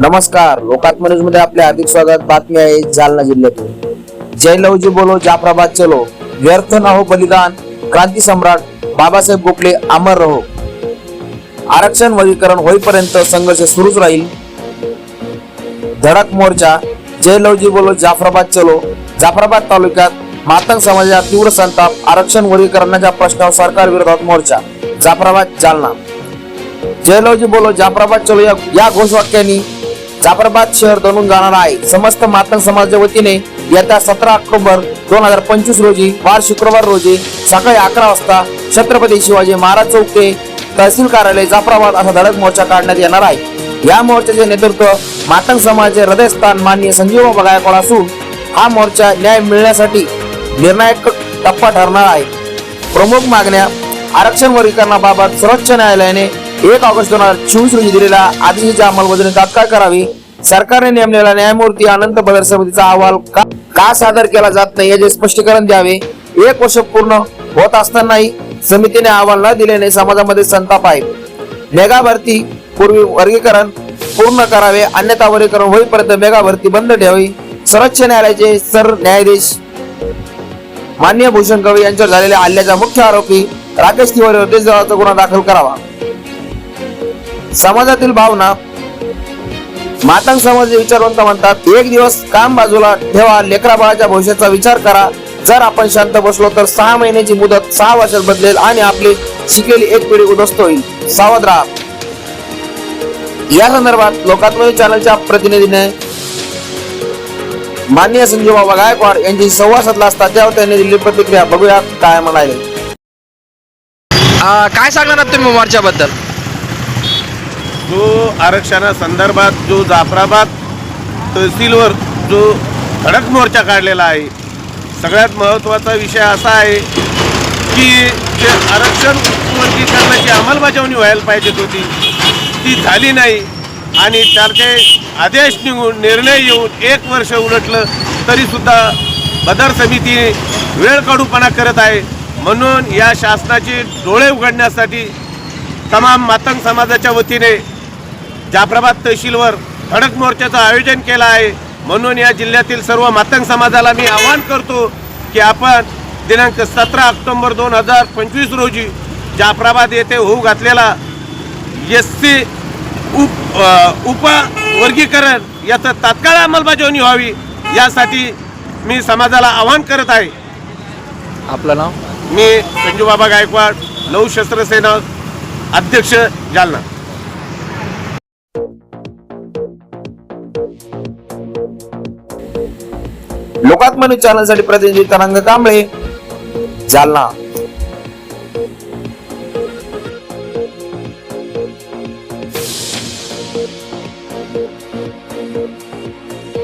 नमस्कार लोकात्म न्यूजमध्ये आपले हार्दिक स्वागत. बातमी आहे जालना जिल्ह्यातून. जय लवजी बोलो जाफराबाद चलो. व्यर्थ न हो बलिदान क्रांती सम्राट बाबासाहेब गोखले अमर रहो. आरक्षण वर्गीकरण होईपर्यंत संघर्ष सुरूच राहील. धडक मोर्चा जय लवजी बोलो जाफराबाद चलो. जाफराबाद तालुक्यात मातंग समाजाचा तीव्र संताप आरक्षण वर्गीकरणाच्या प्रश्नावर सरकार विरोधात मोर्चा. जाफराबाद जालना. जयलवजी बोलो जाफराबाद चलो या या घोषवाक्याने जाफराबाद शहर बनून जाणार आहे. समस्त मातंग समाजाच्या वतीने येत्या सतरा ऑक्टोबर दोन हजार पंचवीस रोजी वार शुक्रवार रोजी सकाळी अकरा वाजता छत्रपती शिवाजी महाराज चौक ते तहसील कार्यालय जाफराबाद असा धडक मोर्चा काढण्यात येणार आहे. या मोर्चाचे नेतृत्व मातंग समाजाचे हृदयस्थान माननीय संजीव गायकवाड असून हा मोर्चा न्याय मिळण्यासाठी निर्णायक टप्पा ठरणार आहे. प्रमुख मागण्या आरक्षण वर्गीकरणाबाबत सर्वोच्च न्यायालयाने एक ऑगस्ट दोन हजार चोवीस रोजी दिलेल्या आदेशाची अंमलबजावणी तात्काळ करावी. सरकारने नेमलेला न्यायमूर्ती अनंत बदर समितीचा अहवाल का का सादर केला जात नाही याचे स्पष्टीकरण द्यावे. एक वर्ष पूर्ण होत असतानाही समितीने अहवाल न दिल्याने समाजामध्ये संताप आहे. मेगा भरती पूर्वी वर्गीकरण पूर्ण करावे अन्यथा वर्गीकरण होईपर्यंत मेगा भरती बंद ठेवावी. सर्वोच्च न्यायालयाचे सर न्यायाधीश मान्य भूषण कवी यांच्यावर झालेल्या हल्ल्याचा मुख्य आरोपी राकेश तिवारीवर देशद्रोहाचा गुन्हा दाखल करावा. समाजातील भावना. मातंग समाज विचारवंत म्हणतात एक दिवस काम बाजूला ठेवा लेकरा बाळाच्या भविष्याचा विचार करा. जर आपण शांत बसलो तर सहा महिन्याची मुदत सहा वर्षात बदलेल आणि आपली शिकेली एक पिढी उद्ध्वस्त होईल. सावध राहा. या संदर्भात लोकात्मक चॅनलच्या प्रतिनिधीने माननीय संजीव बाबा गायकवाड यांची संवाद साधला असता त्यावर त्यांनी दिलेली प्रतिक्रिया बघूया काय म्हणाले. काय सांगणार तुम्ही मोर्चाबद्दल जो आरक्षणासंदर्भात जो जाफराबाद तहसीलवर जो धडक मोर्चा काढलेला आहे सगळ्यात महत्त्वाचा विषय असा आहे की जे आरक्षण वर्गीकरणाची अंमलबजावणी व्हायला पाहिजेत होती ती झाली नाही आणि त्याचे आदेश निघून निर्णय येऊन एक वर्ष उलटलं तरीसुद्धा बदर समिती वेळ काढूपणा करत आहे. म्हणून या शासनाचे डोळे उघडण्यासाठी तमाम मातंग समाजाच्या वतीने जाफराबाद तहसीलवर धडक मोर्चाचं आयोजन केलं आहे. म्हणून या जिल्ह्यातील सर्व मातंग समाजाला मी आवाहन करतो की आपण दिनांक सतरा ऑक्टोंबर दोन हजार पंचवीस रोजी जाफराबाद येथे होऊ घातलेला एस सी उप उपवर्गीकरण याचं तात्काळ अंमलबजावणी व्हावी यासाठी मी समाजाला आवाहन करत आहे. आपलं नाव? मी संजूबाबा गायकवाड नऊ शस्त्र सेना अध्यक्ष जालना. लोकात्मक चॅनलसाठी प्रतिनिधी तरंग कांबळे जालना.